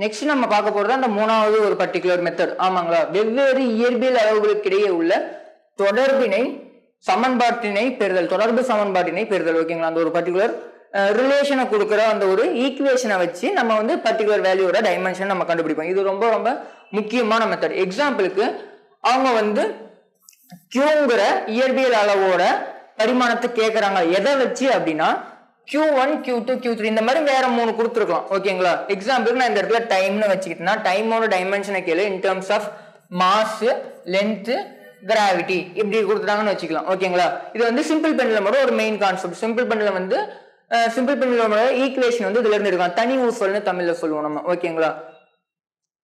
Next நம்ம பார்க்க போறது அந்த மூணாவது ஒரு பர்டிகுலர் மெத்தட் ஆமாங்களா? வெவ்வேறு இயற்பியல் அளவுகளுக்கு இடையே உள்ள தொடர்பினை சமன்பாட்டினை பெறுதல் தொடர்பு சமன்பாட்டினை பெறுதல். ஓகேங்களா அந்த ஒரு பர்டிகுலர் ரிலேஷனை கொடுக்குற அந்த ஒரு ஈக்குவேஷனை வச்சு நம்ம வந்து பர்டிகுலர் வேல்யூவோட டைமென்ஷன் நம்ம கண்டுபிடிப்போம். இது ரொம்ப ரொம்ப முக்கியமான மெத்தட் எக்ஸாம்பிளுக்கு அவங்க வந்து கியூங்கிற இயற்பியல் அளவோட பரிமாணத்தை கேட்குறாங்க எதை வச்சு அப்படின்னா Q one Q two Q three இந்த மாதிரி வேற மூணு கொடுத்துருக்கலாம். ஓகேங்களா எக்ஸாம்பிளுக்கு நான் இந்த இடத்துல டைம்னு வச்சுக்கிட்டேன்னா டைமோட டைமென்ஷனை கேளு in terms of mass length gravity இப்படி கொடுத்துட்டாங்கன்னு வச்சுக்கலாம். ஓகேங்களா இது வந்து சிம்பிள் பெண்ணில் ஒரு மெயின் கான்செப்ட் சிம்பிள் பெண்ணில் வந்து சிம்பிள் பெண்ணில் ஈக்குவேஷன் வந்து இதுல இருந்து இருக்கலாம் தனி ஊசல்னு தமிழ்ல சொல்லுவோம் நம்ம. ஓகேங்களா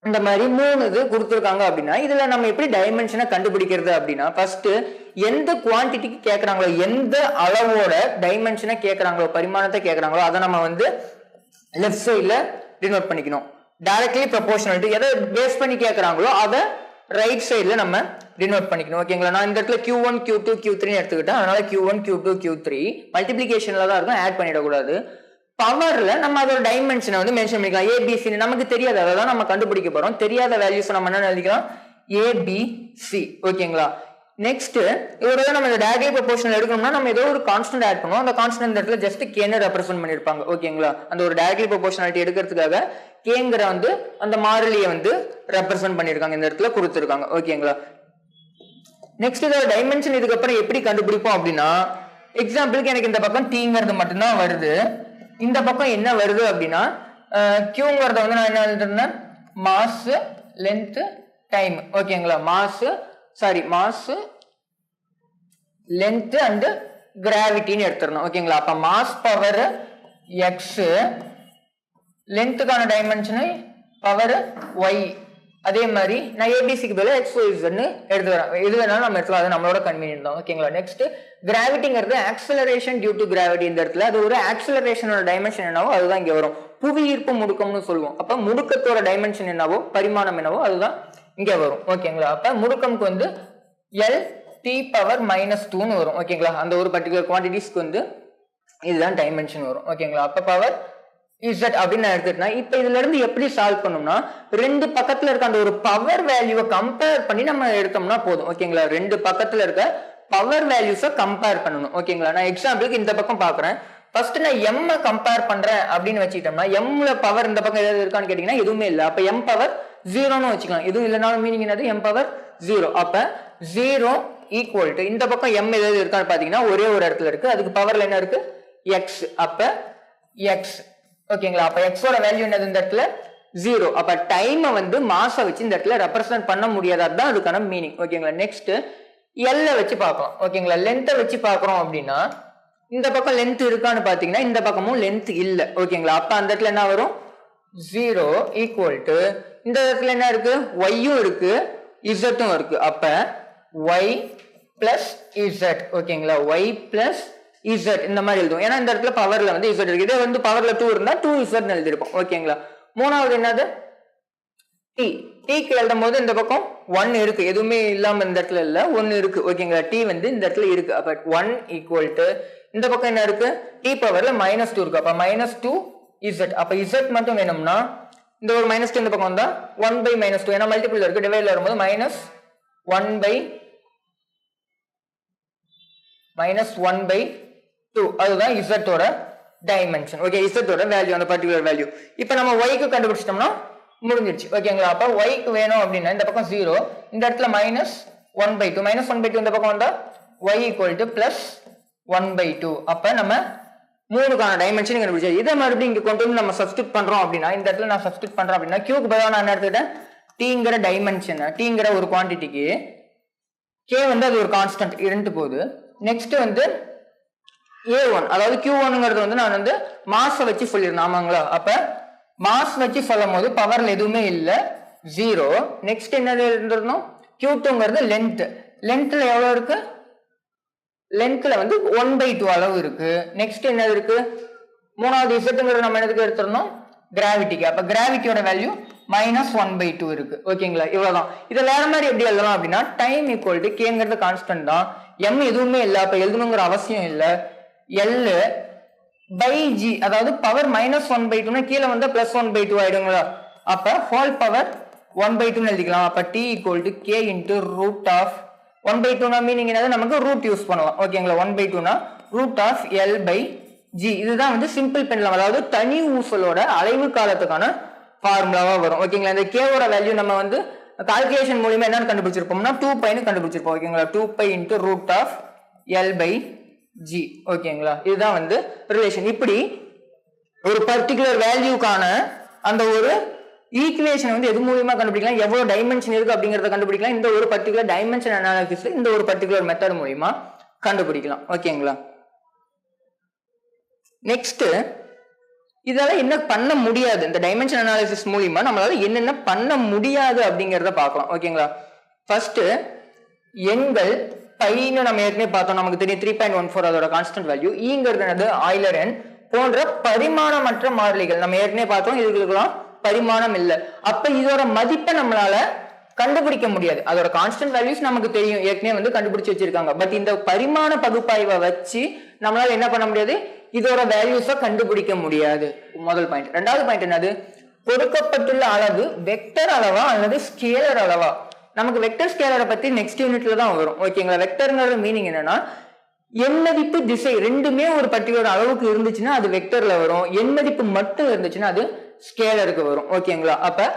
இந்த மாதிரி மூணு இது கொடுத்துருக்காங்க அப்படின்னா இதுல நம்ம எப்படி டைமென்ஷனை கண்டுபிடிக்கிறது அப்படின்னா ஃபர்ஸ்ட் எந்த குவான்டிட்டிக்கு கேட்கறாங்களோ எந்த அளவோட டைமென்ஷனை கேட்கறாங்களோ பரிமாணத்தை கேட்கறாங்களோ அதை நம்ம வந்து லெஃப்ட் சைட்ல டினோட் பண்ணிக்கணும். டைரக்ட்லி ப்ரொபோஷனல் எதை பேஸ் பண்ணி கேட்கறாங்களோ அதை ரைட் சைட்ல நம்ம டினோட் பண்ணிக்கணும். ஓகேங்களா நான் இந்த இடத்துல Q one Q two Q three எடுத்துக்கிட்டேன். அதனால Q one Q two Q three மல்டிபிளிகேஷன்ல தான் இருக்கும். ஆட் பண்ணிடக்கூடாது. பவர்ல நம்ம அதோட டைமென்ஷனை வந்து மென்ஷன் பண்ணிக்கலாம். ஏபிசி நமக்கு தெரியாது. அதை தான் நம்ம கண்டுபிடிக்க போறோம். தெரியாத வேல்யூஸ் நம்ம என்ன எழுதிக்கலாம்? ஏபிசி ஓகேங்களா நெக்ஸ்ட் இதோட நம்ம இந்த டேகே ப்ரொபோஷனல் எடுக்கணும்னா நம்ம ஏதோ ஒரு கான்ஸ்டன்ட் ஆட் பண்ணுவோம். அந்த கான்ஸ்டன்ட் இந்த இடத்துல ஜஸ்ட் கேன்னு ரெப்ரசென்ட் பண்ணிருப்பாங்க. ஓகேங்களா அந்த ஒரு டேகே ப்ரொபோஷனாலிட்டி எடுக்கிறதுக்காக கேங்கிற வந்து அந்த மாறிலியை வந்து ரெப்ரசென்ட் பண்ணிருக்காங்க. இந்த இடத்துல கொடுத்துருக்காங்க. ஓகேங்களா நெக்ஸ்ட் இதோட டைமென்ஷன் இதுக்கப்புறம் எப்படி கண்டுபிடிப்போம் அப்படின்னா எக்ஸாம்பிளுக்கு எனக்கு இந்த பக்கம் டீங்கிறது மட்டும்தான் வருது. இந்த பக்கம் என்ன வருது அப்படின்னா கியூங்கிறத வந்து நான் என்ன எழுதுறேன் மாஸ் லென்த் டைம் ஓகேங்களா mass sorry mass length and கிராவிட்டின்னு எடுத்துடணும். ஓகேங்களா அப்ப மாஸ் பவர் எக்ஸ் லென்த்துக்கான டைமென்ஷனு பவர் ஒய் அதே மாதிரி நான் ஏபிசிக்கு பதில் எக்ஸ் ஒய்ஸ்ன்னு எடுத்துக்கிறேன் எது வேணாலும் நம்ம எடுத்துக்கலாம். அது நம்மளோட கன்வீனியன் தான். ஓகேங்களா நெக்ஸ்ட் கிராவிட்டிங்கிறது ஆக்சலரேஷன் டியூ டு கிராவிட்டி இந்த இடத்துல. அது ஒரு ஆக்சலரேஷனோட டைமென்ஷன் என்னவோ அதுதான் இங்கே வரும். புவி ஈர்ப்பு முடுக்கம்னு சொல்லுவோம். அப்போ முடுக்கத்தோட டைமென்ஷன் என்னவோ பரிமாணம் என்னவோ அதுதான் இங்கே வரும். ஓகேங்களா அப்போ முடுக்கம்க்கு வந்து எல் டி பவர் மைனஸ் டூன்னு வரும். ஓகேங்களா அந்த ஒரு பர்டிகுலர் குவான்டிட்டிஸ்க்கு வந்து இதுதான் டைமென்ஷன் வரும். ஓகேங்களா அப்போ பவர் இசட் அப்படின்னு நான் எடுத்துட்டேன் இப்போ இதுல இருந்து எப்படி சால்வ் பண்ணோம்னா ரெண்டு பக்கத்துல இருக்க அந்த ஒரு பவர் வேல்யூவை கம்பேர் பண்ணி நம்ம எடுத்தோம்னா போதும். ஓகேங்களா ரெண்டு பக்கத்துல இருக்க பவர் வேல்யூஸை கம்பேர் பண்ணணும். ஓகேங்களா நான் எக்ஸாம்பிளுக்கு இந்த பக்கம் பாக்குறேன். ஃபர்ஸ்ட் நான் எம்மை கம்பேர் பண்றேன் அப்படின்னு வச்சுக்கிட்டோம்னா எம்ல பவர் இந்த பக்கம் ஏதாவது இருக்கான்னு கேட்டீங்கன்னா எதுவுமே இல்லை. அப்ப எம் பவர் ஜீரோன்னு வச்சுக்கலாம் எதுவும் இல்லைனாலும் மீனிங் என்னது? எம் பவர் ஜீரோ அப்ப ஜீரோ ஈக்குவல் டு இந்த பக்கம் எம் ஏதாவது இருக்கான்னு பாத்தீங்கன்னா ஒரே ஒரு இடத்துல இருக்கு. அதுக்கு பவர்ல என்ன இருக்கு? எக்ஸ் அப்ப எக்ஸ் ஓகேங்களா? அப்ப எக்ஸோட வேல்யூ என்னது இந்த இடத்துல? ஜீரோ அப்ப டைமை வந்து மாசம் வச்சு இந்த இடத்துல ரெப்ரசன்ட் பண்ண முடியாதது தான் அதுக்கான மீனிங் ஓகேங்களா? நெக்ஸ்ட் எல்ல வச்சு பார்க்கலாம். ஓகேங்களா? லென்த்தை வச்சு பார்க்குறோம் அப்படின்னா இந்த பக்கம் லென்த் இருக்கான்னு பாத்தீங்கன்னா இந்த பக்கமும் லென்த் இல்ல. ஓகேங்களா? அப்ப அந்த இடத்துல என்ன வரும்? ஜீரோ ஈக்குவல் டு இந்த இடத்துல என்ன இருக்கு? ஒய்யும் இருக்கு. இசட்டும் இருக்கு. அப்ப ஒய் பிளஸ் இசட் ஓகேங்களா? ஒய் பிளஸ் இசட் இந்த மாதிரி எழுதுவோம். ஏன்னா இந்த இடத்துல பவர்ல வந்து இசட் இருக்கு. இதே வந்து பவர்ல டூ இருந்தா டூ இசட் எழுதிருப்போம் ஓகேங்களா? மூணாவது என்னது? டி டீக்கு எழுதும் போது இந்த பக்கம் ஒன் இருக்கு. எதுவுமே இல்லாம இந்த இடத்துல இல்ல. ஒன்னு இருக்கு. ஓகேங்களா? டி வந்து இந்த இடத்துல இருக்கு. அப்ப ஒன் ஈக்குவல் டு இந்த பக்கம் என்ன இருக்கு? டி பவர்ல மைனஸ் டூ இருக்கு. அப்ப மைனஸ் டூ இசட் அப்ப இசட் மட்டும் வேணும்னா இந்த ஒரு மைனஸ் டூ இந்த பக்கம் வந்தா ஒன் பை மைனஸ் டூ ஏன்னா மல்டிபிள் இருக்கு. டிவைட்ல வரும்போது minus one by minus one by two அதுதான் இசட்டோட டைமென்ஷன் ஓகே இசட்டோட வேல்யூ அந்த பர்டிகுலர் வேல்யூ இப்போ நம்ம ஒய்க்கு கண்டுபிடிச்சிட்டோம்னா முடிஞ்சிருச்சு. ஓகேங்களா அப்போ ஒய்க்கு வேணும் அப்படின்னா இந்த பக்கம் ஜீரோ இந்த இடத்துல minus one by two minus one by two இந்த பக்கம் வந்தா y equal to plus one by two அப்போ நம்ம மூணுக்கான டைமென்ஷன் கண்டுபிடிச்சது இதை மறுபடியும் இங்கே கொண்டு வந்து நம்ம சப்ஸ்டியூட் பண்ணுறோம் அப்படின்னா இந்த இடத்துல நான் சப்ஸ்டியூட் பண்ணுறோம் அப்படின்னா கியூக்கு பதிலாக நான் எடுத்துக்கிட்டேன்? டீங்கிற டைமென்ஷன் டீங்கிற ஒரு குவான்டிட்டிக்கு கே வந்து அது ஒரு கான்ஸ்டன்ட் இரண்டு போகுது. நெக்ஸ்ட் வந்து ஏ ஒன் அதாவது கியூ ஒன்னுங்கிறது வந்து நான் வந்து மாஸை வச்சு சொல்லியிருந்தேன் ஆமாங்களா? அப்போ மாஸ் வச்சு சொல்லும் போது பவரில் எதுவுமே இல்லை. ஜீரோ நெக்ஸ்ட் என்னது இருந்திருந்தோம் கியூ டூங்கிறது லென்த் லென்த்தில் எவ்வளோ இருக்குது லென்த்ல வந்து ஒன் பை டூ அளவு இருக்கு. நெக்ஸ்ட் என்னது இருக்கு? மூணாவது இசட்டுங்கிறது நம்ம என்னதுக்கு எடுத்துருந்தோம் கிராவிட்டிக்கு அப்ப கிராவிட்டியோட value minus one by two இருக்கு. ஓகேங்களா இவ்வளவுதான். இதை வேற மாதிரி எப்படி எழுதலாம் அப்படின்னா டைம் ஈக்குவல் டு கேங்கிறது கான்ஸ்டன்ட் தான். எம் எதுவுமே இல்லை. அப்ப எழுதணுங்கிற அவசியம் இல்லை. எல்லு பை ஜி அதாவது பவர் மைனஸ் ஒன் பை டூனா கீழே வந்தா பிளஸ் ஒன் பை டூ ஆயிடுங்களா அப்ப ஹோல் பவர் ஒன் பை டூன்னு எழுதிக்கலாம். அப்ப T equal to K into root of one by டூனா மீனிங் என்னது? நமக்கு ரூட் யூஸ் பண்ணுவோம். ஓகேங்களா ஒன் பை டூனா root of L by G இதுதான் வந்து சிம்பிள் பெண்டலம் அதாவது தனி ஊசலோட அலைவு காலத்துக்கான ஃபார்முலாவாக வரும். ஓகேங்களா இந்த கேவோட வேல்யூ நம்ம வந்து கால்குலேஷன் மூலியமா என்னன்னு கண்டுபிடிச்சிருப்போம்னா டூ பைன்னு கண்டுபிடிச்சிருப்போம். ஓகேங்களா two by into root of L by G ஓகேங்களா இதுதான் வந்து ரிலேஷன் இப்படி ஒரு பர்டிகுலர் வேல்யூக்கான அந்த ஒரு ஈக்குவேஷன் வந்து எது மூலியமா கண்டுபிடிக்கலாம்? எவ்வளவு டைமென்ஷன் இருக்கு அப்படிங்கறத கண்டுபிடிக்கலாம். இந்த ஒரு பர்டிகுலர் டைமென்ஷன் அனாலிசிஸ் இந்த ஒரு பர்டிகுலர் மெத்தட் மூலியமா கண்டுபிடிக்கலாம். ஓகேங்களா? நெக்ஸ்ட் இதெல்லாம் என்ன பண்ண முடியாது? இந்த டைமென்ஷன் அனாலிசிஸ் மூலியமா நம்மளால என்னென்ன பண்ண முடியாது அப்படிங்கறத பார்க்கலாம். ஓகேங்களா? ஃபர்ஸ்ட் எண்கள் பைன்னு நம்ம ஏற்கனவே பார்த்தோம். நமக்கு தெரியும் த்ரீ பாயிண்ட் ஒன் ஃபோர் அதோட கான்ஸ்டன்ட் வேல்யூ ஈங்கிறது என்னது? ஆயிலர் எண் போன்ற பரிமாணமற்ற மாறிலிகள். நம்ம ஏற்கனவே பார்த்தோம். இதுகளுக்கெல்லாம் பரிமாணம் இல்லை. அப்ப இதோட மதிப்பை நம்மளால கண்டுபிடிக்க முடியாது. அதோட கான்ஸ்டன்ட் வேல்யூஸ் நமக்கு தெரியும். ஏற்கனவே வந்து கண்டுபிடிச்சு வச்சிருக்காங்க. பட் இந்த பரிமாண பகுப்பாய்வை வச்சு நம்மளால என்ன பண்ண முடியாது? இதோட வேல்யூஸை கண்டுபிடிக்க முடியாது. முதல் பாயிண்ட் ரெண்டாவது பாயிண்ட் என்னது? கொடுக்கப்பட்டுள்ள அளவு வெக்டர் அளவா அல்லது ஸ்கேலர் அளவா? நமக்கு வெக்டர் ஸ்கேலரை பத்தி நெக்ஸ்ட் யூனிட்ல தான் வரும். ஓகேங்களா வெக்டர்ங்கிற மீனிங் என்னன்னா எண்மதிப்பு திசை ரெண்டுமே ஒரு பர்டிகுலர் அளவுக்கு இருந்துச்சுன்னா அது வெக்டர்ல வரும். எண்மதிப்பு மட்டும் இருந்துச்சுன்னா அது ஸ்கேலருக்கு வரும். ஓகேங்களா அப்ப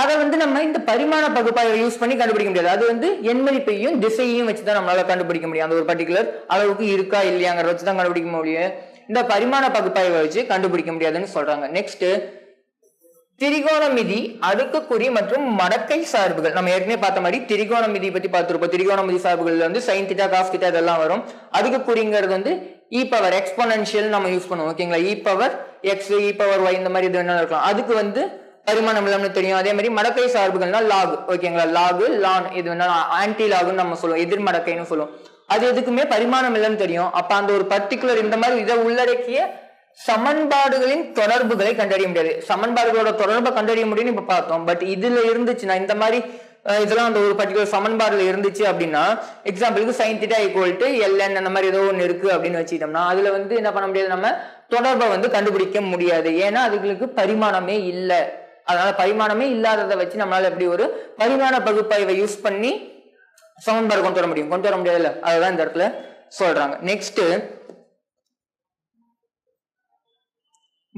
அதை வந்து நம்ம இந்த பரிமாண பகுப்பாய்வை யூஸ் பண்ணி கண்டுபிடிக்க முடியாது. அது வந்து எண் மதிப்பையும் திசையையும் வச்சு தான் நம்மளால கண்டுபிடிக்க முடியும். அந்த ஒரு பர்டிகுலர் அளவுக்கு இருக்கா இல்லையாங்கிறத வச்சு தான் கண்டுபிடிக்க முடியும். இந்த பரிமாண பகுப்பாய்வை வச்சு கண்டுபிடிக்க முடியாதுன்னு சொல்றாங்க. நெக்ஸ்ட் திரிகோணமிதி அடுக்குக்குறி மற்றும் மடக்கை சார்புகள். நம்ம ஏற்கனவே பார்த்த மாதிரி திரிகோணமிதி பத்தி பார்த்துருப்போம். திரிகோணமிதி சார்புகள் வந்து சைன் திட்டா காஸ் திட்டா இதெல்லாம் வரும். அடுக்குக்குறிங்கிறது வந்து இ பவர் எக்ஸ்பொனன்ஷியல் நம்ம யூஸ் பண்ணுவோம் ஓகேங்களா e power x e power y இந்த மாதிரி இது என்ன இருக்கலாம். அதுக்கு வந்து பரிமாணம் இல்லாமல் தெரியும். அதே மாதிரி மடக்கை சார்புகள்னா லாக் ஓகேங்களா லாகு லான் இது வேணாலும் ஆன்டி லாகுன்னு நம்ம சொல்லுவோம் எதிர் மடக்கைன்னு சொல்லுவோம். அது எதுக்குமே பரிமாணம் இல்லைன்னு தெரியும். அப்ப அந்த ஒரு பர்டிகுலர் இந்த மாதிரி இதை உள்ளடக்கிய சமன்பாடுகளின் தொடர்புகளை கண்டறிய முடியாது. சமன்பாடுகளோட தொடர்பை கண்டறிய முடியும்னு இப்ப பார்த்தோம். பட் இதுல இருந்துச்சுன்னா இந்த மாதிரி இதெல்லாம் அந்த ஒரு பர்டிகுலர் சமன்பாடுல இருந்துச்சு அப்படின்னா எக்ஸாம்பிளுக்கு sine theta equal to L N அந்த மாதிரி ஏதோ ஒன்று இருக்கு அப்படின்னு வச்சுக்கிட்டோம்னா அதுல வந்து என்ன பண்ண முடியாது? நம்ம தொடர்பை வந்து கண்டுபிடிக்க முடியாது. ஏன்னா அதுகளுக்கு பரிமாணமே இல்லை. அதனால பரிமாணமே இல்லாததை வச்சு நம்மளால எப்படி ஒரு பரிமாண பகுப்பாய்வை யூஸ் பண்ணி சமன்பாடு கொண்டு வர முடியும். கொண்டு வர முடியாதுல்ல? அதுதான் இந்த இடத்துல சொல்றாங்க. நெக்ஸ்ட்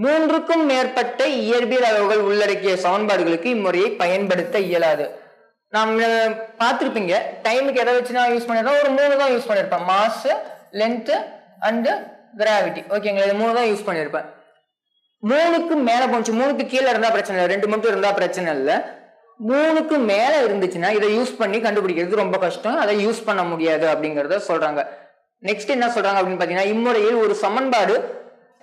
மூன்றுக்கும் மேற்பட்ட இயற்பியல் அளவுகள் உள்ளடக்கிய சமன்பாடுகளுக்கு இம்முறையை பயன்படுத்த இயலாது. நாங்கள் பார்த்துருப்பீங்க. டைமுக்கு எதை வச்சு நான் யூஸ் பண்ணிருக்கோம் ஒரு மூணு தான் யூஸ் பண்ணியிருப்பேன் மாஸ் லென்த் அண்ட் கிராவிட்டி ஓகேங்களா இது மூணு தான் யூஸ் பண்ணியிருப்பேன் மூணுக்கு மேல போச்சு மூணுக்கு கீழே இருந்தா பிரச்சனை இல்லை. ரெண்டு மட்டும் இருந்தா பிரச்சனை இல்லை. மூணுக்கு மேல இருந்துச்சுன்னா இதை யூஸ் பண்ணி கண்டுபிடிக்கிறது ரொம்ப கஷ்டம். அதை யூஸ் பண்ண முடியாது அப்படிங்கறத சொல்றாங்க. நெக்ஸ்ட் என்ன சொல்றாங்க அப்படின்னு பாத்தீங்கன்னா இம்முறையில் ஒரு சமன்பாடு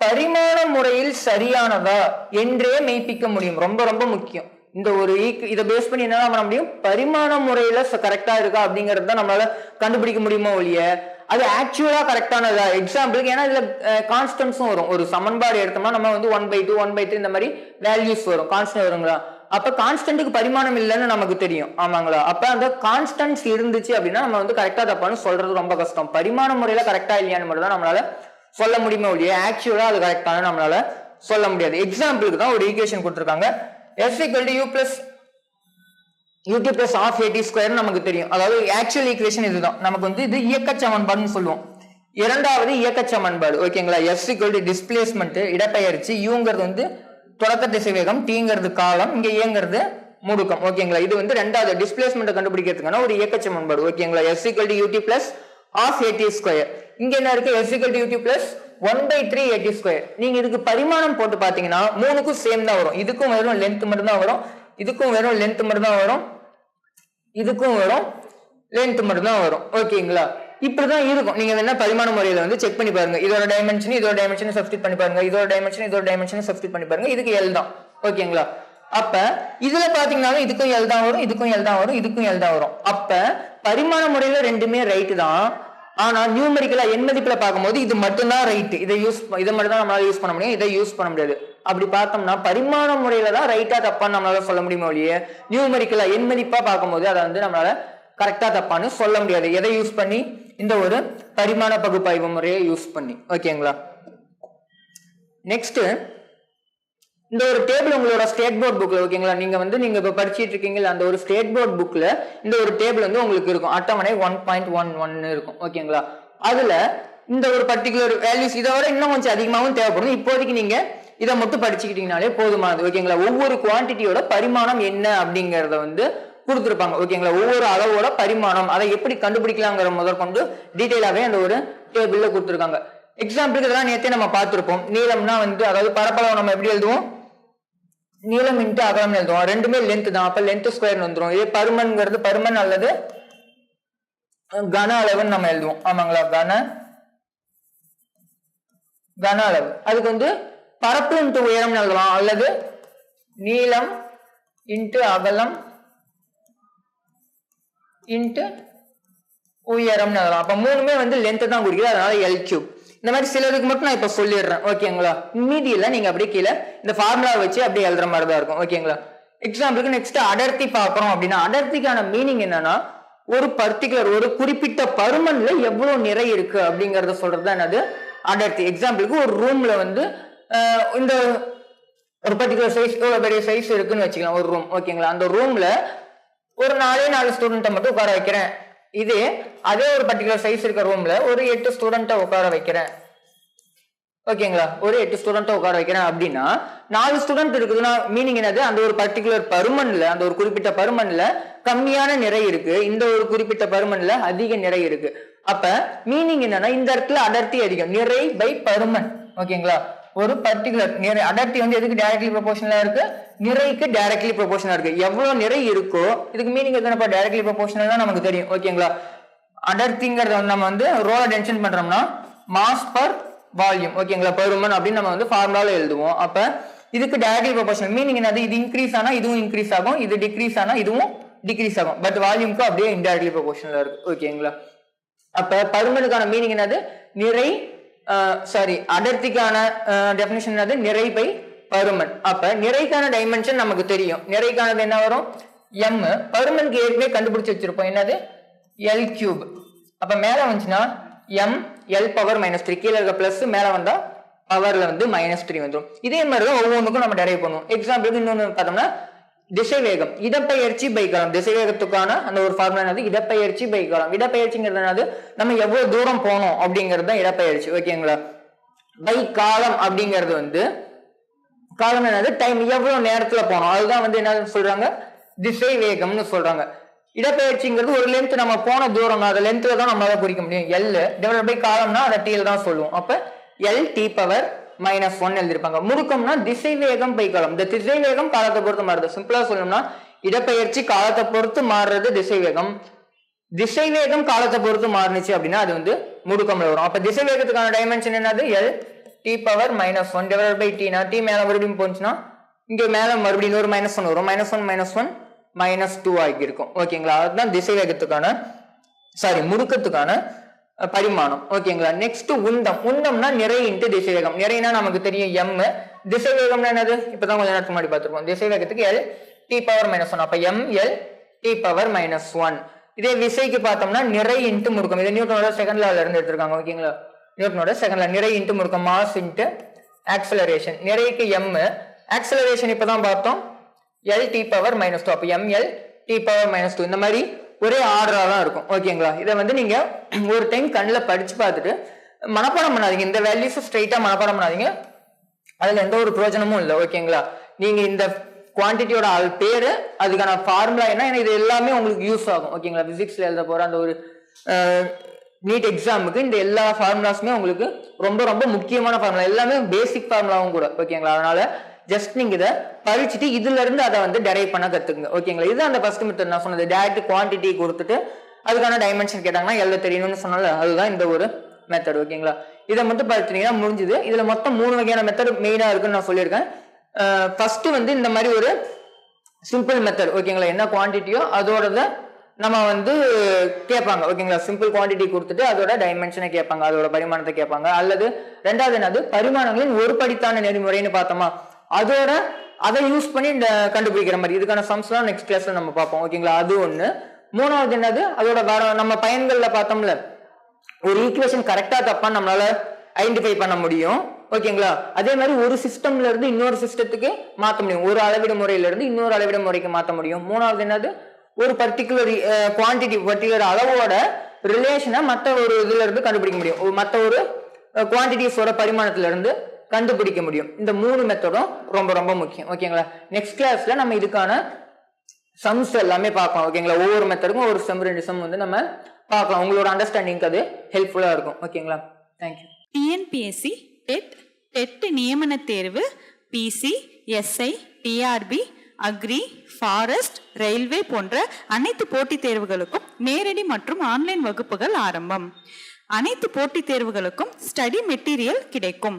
பரிமாண முறையில் சரியானதா என்றே மெய்ப்பிக்க முடியும். ரொம்ப ரொம்ப முக்கியம். இந்த ஒரு ஈக்கு இதை பேஸ் பண்ணி என்ன பண்ண முடியும்? பரிமாண முறையில கரெக்டா இருக்கா அப்படிங்கிறது தான் நம்மளால கண்டுபிடிக்க முடியுமோ ஒழிய அது ஆக்சுவலா கரெக்டானதா எக்ஸாம்பிளுக்கு ஏன்னா இதுல கான்ஸ்டன்ஸும் வரும். ஒரு சமன்பாடு எடுத்தோம்னா நம்ம வந்து one by two one by three இந்த மாதிரி வேல்யூஸ் வரும். கான்ஸ்டன்ட் வருங்களா? அப்ப கான்ஸ்டன்ட்டுக்கு பரிமாணம் இல்லைன்னு நமக்கு தெரியும். ஆமாங்களா? அப்ப அந்த கான்ஸ்டன்ஸ் இருந்துச்சு அப்படின்னா நம்ம வந்து கரெக்டா தப்பான்னு சொல்றது ரொம்ப கஷ்டம். பரிமாண முறையில கரெக்டா இல்லையான்னு மட்டும் தான் நம்மளால சொல்ல முடியுமே ஒழிய ஆக்சுவலா அது கரெக்டான நம்மளால சொல்ல முடியாது. எக்ஸாம்பிளுக்கு தான் ஒரு ஈக்குவேஷன் கொடுத்துருக்காங்க. S equal to u plus U T plus half at square நமக்கு தெரியும். அதாவது ஆக்சுவல் ஈக்குவேஷன் இதுதான். நமக்கு வந்து இது இயக்க சமன்பாடுன்னு சொல்லுவோம். இரண்டாவது இயக்க சமன்பாடு. ஓகேங்களா எஸ் equal to டிஸ்பிளேஸ்மெண்ட் இடப்பெயர்ச்சி யூங்கிறது வந்து தொடக்க திசை வேகம் டீங்கிறது காலம் இங்க ஏங்கிறது முடுக்கம். ஓகேங்களா இது வந்து ரெண்டாவது டிஸ்பிளேஸ்மெண்ட் கண்டுபிடிக்கிறதுக்கான ஒரு இயக்க சமன்பாடு. ஓகேங்களா S equal to U T plus half A T square இங்க என்ன இருக்கு? S equal to U T plus one by three eighty square நீங்க இதுக்கு பரிமாணம் போட்டு பாத்தீங்கன்னா மூணுக்கும் சேம் தான் வரும். இதுக்கும் வெறும் லென்த் மட்டும் தான் வரும். இதுக்கும் வெறும் லென்த் மட்டும் தான் வரும். இதுக்கும் வரும் லென்த் மட்டும் தான் வரும் ஓகேங்களா இப்படிதான் இருக்கும். நீங்க வேணா பரிமாண முறையில வந்து செக் பண்ணி பாருங்க. இதோட டைமென்ஷன் இதோட டைமென்ஷன் சப்ஸ்டிட் பண்ணி பாருங்க. இதோட டைமென்ஷன் இதோட டைமென்ஷன் சப்ஸ்டிட் பண்ணி பாருங்க. இதுக்கு எல் தான். ஓகேங்களா அப்ப இதுல பாத்தீங்கன்னாலும் இதுக்கும் எல் தான் வரும் இதுக்கும் எல் தான் வரும் இதுக்கும் எல் தான் வரும். அப்ப பரிமாண முறையில ரெண்டுமே ரைட்டு தான். ஆனால் நியூமெரிக்கலா எண் மதிப்புல பார்க்கும்போது இது மட்டும்தான் ரைட் இதை யூஸ் இதை மட்டும் தான் நம்மளால யூஸ் பண்ண முடியும். இதை யூஸ் பண்ண முடியாது. அப்படி பார்த்தோம்னா பரிமாண முறையில தான் ரைட்டா தப்பான்னு நம்மளால சொல்ல முடியுமோ ஒழிய நியூமெரிக்கலா எண் மதிப்பா பார்க்கும்போது அதை வந்து நம்மளால கரெக்டா தப்பான்னு சொல்ல முடியாது. எதை யூஸ் பண்ணி? இந்த ஒரு பரிமாண பகுப்பாய்வு முறையை யூஸ் பண்ணி. ஓகேங்களா நெக்ஸ்ட் இந்த ஒரு டேபிள் உங்களோட ஸ்டேட் போர்ட் புக்ல ஓகேங்களா நீங்க வந்து நீங்க இப்ப படிச்சிட்டு இருக்கீங்களா அந்த ஒரு ஸ்டேட் போர்ட் புக்ல இந்த ஒரு டேபிள் வந்து உங்களுக்கு இருக்கும். அட்டவணை ஒன் பாயிண்ட் ஒன் ஒன்னு இருக்கும் ஓகேங்களா அதுல இந்த ஒரு பர்டிகுலர் வேல்யூஸ் இதை விட இன்னும் கொஞ்சம் அதிகமாகவும் தேவைப்படும். இப்போதைக்கு நீங்க இதை மட்டும் படிச்சுக்கிட்டீங்கனாலே போதுமானது ஓகேங்களா ஒவ்வொரு குவான்டிட்டியோட பரிமாணம் என்ன அப்படிங்கறத வந்து கொடுத்துருப்பாங்க ஓகேங்களா ஒவ்வொரு அளவோட பரிமாணம் அதை எப்படி கண்டுபிடிக்கலாங்கிற முதற்கொண்டு டீட்டெயிலாகவே அந்த ஒரு டேபிள்ல கொடுத்துருக்காங்க. எக்ஸாம்பிளுக்கு இதெல்லாம் நேற்றே நம்ம பார்த்துருப்போம். நீளம்னா வந்து அதாவது பரப்பளவு நம்ம எப்படி எழுதுவோம்? நீளம் இன்ட்டு அகலம் எழுதுவோம். ரெண்டுமே லென்த் தான். அப்ப லென்த் ஸ்கொயர் வந்துடும் இதே பருமன்ங்கிறது பருமன் அல்லது கன அளவுன்னு நம்ம எழுதுவோம். ஆமாங்களா? கன கன அளவு. அதுக்கு வந்து பரப்பு இன்ட்டு உயரம் எழுதலாம். அல்லது நீளம் இன்ட்டு அகலம் இன்ட்டு உயரம் எழுதலாம். அப்ப மூணுமே வந்து லென்த் தான் குறிக்குது. அதனால எல் கியூப் இந்த மாதிரி சிலதுக்கு மட்டும் நான் இப்போ சொல்லிடுறேன். ஓகேங்களா மீதி எல்லாம் நீங்கள் அப்படியே கீழே இந்த ஃபார்முலா வச்சு அப்படியே எழுதுற மாதிரி தான் இருக்கும் ஓகேங்களா எக்ஸாம்பிளுக்கு நெக்ஸ்ட் அடர்த்தி பார்க்குறோம் அப்படின்னா அடர்த்திக்கான மீனிங் என்னன்னா ஒரு பர்டிகுலர் ஒரு குறிப்பிட்ட பருமன்ல எவ்வளவு நிறை இருக்கு அப்படிங்கறத சொல்றது தான் என்னது? அடர்த்தி. எக்ஸாம்பிளுக்கு ஒரு ரூம்ல வந்து இந்த ஒரு பர்டிகுலர் சைஸ் இவ்வளோ பெரிய சைஸ் இருக்குன்னு வச்சுக்கலாம். ஒரு ரூம் ஓகேங்களா அந்த ரூம்ல ஒரு நாலே நாலு ஸ்டூடெண்ட்டை மட்டும் உட்கார வைக்கிறேன். இதே அதே ஒரு பர்டிகுலர் சைஸ் இருக்க ரூம்ல ஒரு எட்டு ஸ்டூடெண்ட்டை உட்கார வைக்கிறேன். ஓகேங்களா ஒரு எட்டு ஸ்டூடெண்ட்டை உட்கார வைக்கிறேன் அப்படின்னா நாலு ஸ்டூடெண்ட் இருக்குதுன்னா மீனிங் என்னது? அந்த ஒரு பர்டிகுலர் பருமன்ல அந்த ஒரு குறிப்பிட்ட பருமன்ல கம்மியான நிறை இருக்கு. இந்த ஒரு குறிப்பிட்ட பருமன்ல அதிக நிறை இருக்கு. அப்ப மீனிங் என்னன்னா இந்த இடத்துல அடர்த்தி அதிகம். நிறை பை பருமன் ஓகேங்களா ஒரு பர்டிகுலர் நிறை அடர்த்தி வந்து எதுக்கு டைரக்ட்லி ப்ரொபோஷனலா இருக்கு? நிறைக்கு டைரக்ட்லி ப்ரொபோஷனாக இருக்கு. எவ்வளவு நிறை இருக்கோ இதுக்கு மீனிங் எதுனா டைரக்ட்லி ப்ரொபோஷனல் தான் நமக்கு தெரியும். ஓகேங்களா அடர்த்திங்கிறத வந்து நம்ம வந்து ரோல டென்ஷன் பண்றோம்னா மாஸ் பர் வால்யூம் ஓகேங்களா பருமன் அப்படின்னு நம்ம வந்து ஃபார்முலாவில் எழுதுவோம். அப்ப இதுக்கு டைரக்ட்லி ப்ரொபோஷனல் மீனிங் என்னது? இது இன்க்ரீஸ் ஆனா இதுவும் இன்க்ரீஸ் ஆகும். இது டிக்ரீஸ் ஆனா இதுவும் டிக்ரீஸ் ஆகும். பட் வால்யூம்க்கு அப்படியே இன்டைரக்ட்லி ப்ரொபோஷனலா இருக்கு. ஓகேங்களா அப்ப பருமனுக்கான மீனிங் என்னது? நிறை சாரி அடர்த்திக்கான டெஃபினேஷன் என்னது? நிறை பை பருமன். அப்ப நிறைக்கான டைமென்ஷன் நமக்கு தெரியும். நிறைக்கானது என்ன வரும்? எம் பருமனுக்கு ஏற்கனவே கண்டுபிடிச்சு வச்சிருப்போம். என்னது? எல் கியூப் அப்ப மேல வந்துச்சுன்னா M L power minus three கீழே இருக்க பிளஸ் மேல வந்தா பவர்ல வந்து மைனஸ் த்ரீ வந்துடும் இதே மாதிரி தான் ஒவ்வொன்றுக்கும் நம்ம டெரைவ் பண்ணுவோம். எக்ஸாம்பிளுக்கு இன்னொன்று பார்த்தோம்னா திசைவேகம் இடப்பெயர்ச்சி பை காலம் அந்த ஒரு ஃபார்முலா என்னது? இடப்பெயர்ச்சி பை காலம் இடப்பெயர்ச்சிங்கிறது என்னது? நம்ம எவ்வளவு தூரம் போனோம் அப்படிங்கிறது தான் இடப்பெயர்ச்சி. ஓகேங்களா பை காலம் அப்படிங்கிறது வந்து காலம் என்னது? டைம் எவ்வளவு நேரத்துல போனோம்? அதுதான் வந்து என்ன சொல்றாங்க? திசை வேகம்னு சொல்றாங்க. இடப்பெயர்ச்சிங்கிறது ஒரு லென்த் நம்ம போன தூரம் அந்த லென்த்ல தான் நம்மளால குறிக்க முடியும். எல் டிவைட் பை காலம்னா அதை டீல் தான் சொல்லுவோம். அப்ப L T power minus one எழுதிருப்பாங்க. முடுக்கம்னா திசை வேகம் பை காலம் இந்த திசை வேகம் காலத்தை பொறுத்து மாறுது. சிம்பிளா சொல்லணும்னா இடப்பெயர்ச்சி காலத்தை பொறுத்து மாறுறது திசை வேகம் திசை வேகம் காலத்தை பொறுத்து மாறுனுச்சு அப்படின்னா அது வந்து முடுக்கம்ல வரும். அப்ப திசை வேகத்துக்கான டைமென்ஷன் என்னது L T power minus one divide by Tina T மேல மறுபடியும் போச்சுன்னா இங்க மேல மறுபடியும் இன்னொரு மைனஸ் ஒன் வரும். Minus one minus one minus two ஆகி இருக்கும் ஓகேங்களா அதுதான் திசை வேகத்துக்கான சாரி முடுக்கத்துக்கான பரிமாணம். ஓகேங்களா நெக்ஸ்ட் உந்தம். உந்தம்னா நிறை இன்ட்டு திசைவேகம் நிறைனா நமக்கு தெரியும் எம் திசைவேகம்னா என்னது? இப்பதான் கொஞ்ச நேரத்துக்கு முன்னாடி பார்த்துருப்போம். திசைவேகத்துக்கு L T power minus one அப்ப M L T power minus one இதே விசைக்கு பார்த்தோம்னா நிறை இன்ட்டு முறுக்கம் இது நியூட்டனோட செகண்ட் லால இருந்து எடுத்திருக்காங்க. ஓகேங்களா நியூட்டனோட செகண்ட் லா நிறை இன்ட்டு முறுக்கம் மாஸ் இன்ட்டு ஆக்சலரேஷன் நிறைக்கு எம் ஆக்சலரேஷன் இப்பதான் பார்த்தோம். L T power minus two அப்போ M L T power minus two இந்த மாதிரி ஒரே ஆர்டரா தான் இருக்கும். ஓகேங்களா இதை வந்து நீங்க ஒரு டைம் கண்ணில் படிச்சு பார்த்துட்டு மனப்பாடம் பண்ணாதீங்க. இந்த வேல்யூஸை ஸ்ட்ரைட்டா மனப்பாடம் பண்ணாதீங்க. அதுல எந்த ஒரு பிரயோஜனமும் இல்லை. ஓகேங்களா நீங்க இந்த குவான்டிட்டியோட அது பேரு அதுக்கான ஃபார்முலா என்ன ஏன்னா இது எல்லாமே உங்களுக்கு யூஸ் ஆகும். ஓகேங்களா பிசிக்ஸ்ல எழுத போற அந்த ஒரு நீட் எக்ஸாமுக்கு இந்த எல்லா ஃபார்முலாஸுமே உங்களுக்கு ரொம்ப ரொம்ப முக்கியமான ஃபார்முலா எல்லாமே பேசிக் ஃபார்முலாவும் கூட. ஓகேங்களா அதனால ஜஸ்ட் நீங்க இதை பறிச்சுட்டு இதுல இருந்து அதை வந்து டெரைவ் பண்ண கத்துக்குங்க. ஓகேங்களா இதுதான் அந்த ஃபர்ஸ்ட் மெத்தட் நான் சொன்னது. டேரக்ட் குவான்டிட்டி கொடுத்துட்டு அதுக்கான டைமென்ஷன் கேட்டாங்கன்னா எல்லாம் தெரியணும்னு சொன்னால அதுதான் இந்த ஒரு மெத்தட் ஓகேங்களா இதை மட்டும் பார்த்துட்டீங்கன்னா முடிஞ்சுது. இதுல மொத்தம் மூணு வகையான மெத்தட் மெயினா இருக்குன்னு நான் சொல்லியிருக்கேன். ஃபர்ஸ்ட் வந்து இந்த மாதிரி ஒரு சிம்பிள் மெத்தட் ஓகேங்களா என்ன குவான்டிட்டியோ அதோடத நம்ம வந்து கேட்பாங்க. ஓகேங்களா சிம்பிள் குவான்டிட்டி கொடுத்துட்டு அதோட டைமென்ஷனை கேட்பாங்க. அதோட பரிமாணத்தை கேட்பாங்க. அல்லது ரெண்டாவது என்னது? பரிமாணங்களின் ஒரு படித்தான நெறிமுறைன்னு பார்த்தோமா? அதோட அதை யூஸ் பண்ணி இந்த கண்டுபிடிக்கிற மாதிரி. இதுக்கான சம்ஸ்லாம் நெக்ஸ்ட் கிளாஸ்ல நம்ம பார்ப்போம். ஓகேங்களா அது ஒண்ணு. மூணாவது என்னது? அதோட வேற நம்ம பயன்கள்ல பார்த்தோம்ல. ஒரு ஈக்குவேஷன் கரெக்டா தப்பா நம்மளால ஐடென்டிஃபை பண்ண முடியும். ஓகேங்களா அதே மாதிரி ஒரு சிஸ்டம்ல இருந்து இன்னொரு சிஸ்டத்துக்கு மாற்ற முடியும். ஒரு அளவிட முறையில இருந்து இன்னொரு அளவிட முறைக்கு மாற்ற முடியும். மூணாவது என்னது? ஒரு பர்டிகுலர் குவான்டிட்டி பர்டிகுலர் அளவோட ரிலேஷனை மற்ற ஒரு இதுல இருந்து கண்டுபிடிக்க முடியும். ஒரு மற்ற ஒரு குவான்டிட்டிஸோட பரிமாணத்துல இருந்து கண்டுபிடிக்க முடியும். இந்த மூணு மெத்தடும் ரொம்ப ரொம்ப முக்கியம். ஓகேங்களா நெக்ஸ்ட் கிளாஸ்ல நம்ம இதுக்கான சம்ஸ் எல்லாமே பார்க்கலாம். ஓகேங்களா ஒவ்வொரு மெத்தடுக்கும் ஒரு சம் ரெண்டு சம் வந்து நம்ம பார்க்கலாம். உங்களோட அண்டர்ஸ்டாண்டிங்க்கு அது ஹெல்ப்ஃபுல்லா இருக்கும். ஓகேங்களா தேங்க்யூ டிஎன்பிஎஸ்சி டெட் டெட் நியமன தேர்வு PC SI TRB agri forest railway போன்ற அனைத்து போட்டித் தேர்வுகளுக்கும் நேரடி மற்றும் ஆன்லைன் வகுப்புகள் ஆரம்பம். அனைத்து போட்டித் தேர்வுகளுக்கும் ஸ்டடி மெட்டீரியல் கிடைக்கும்.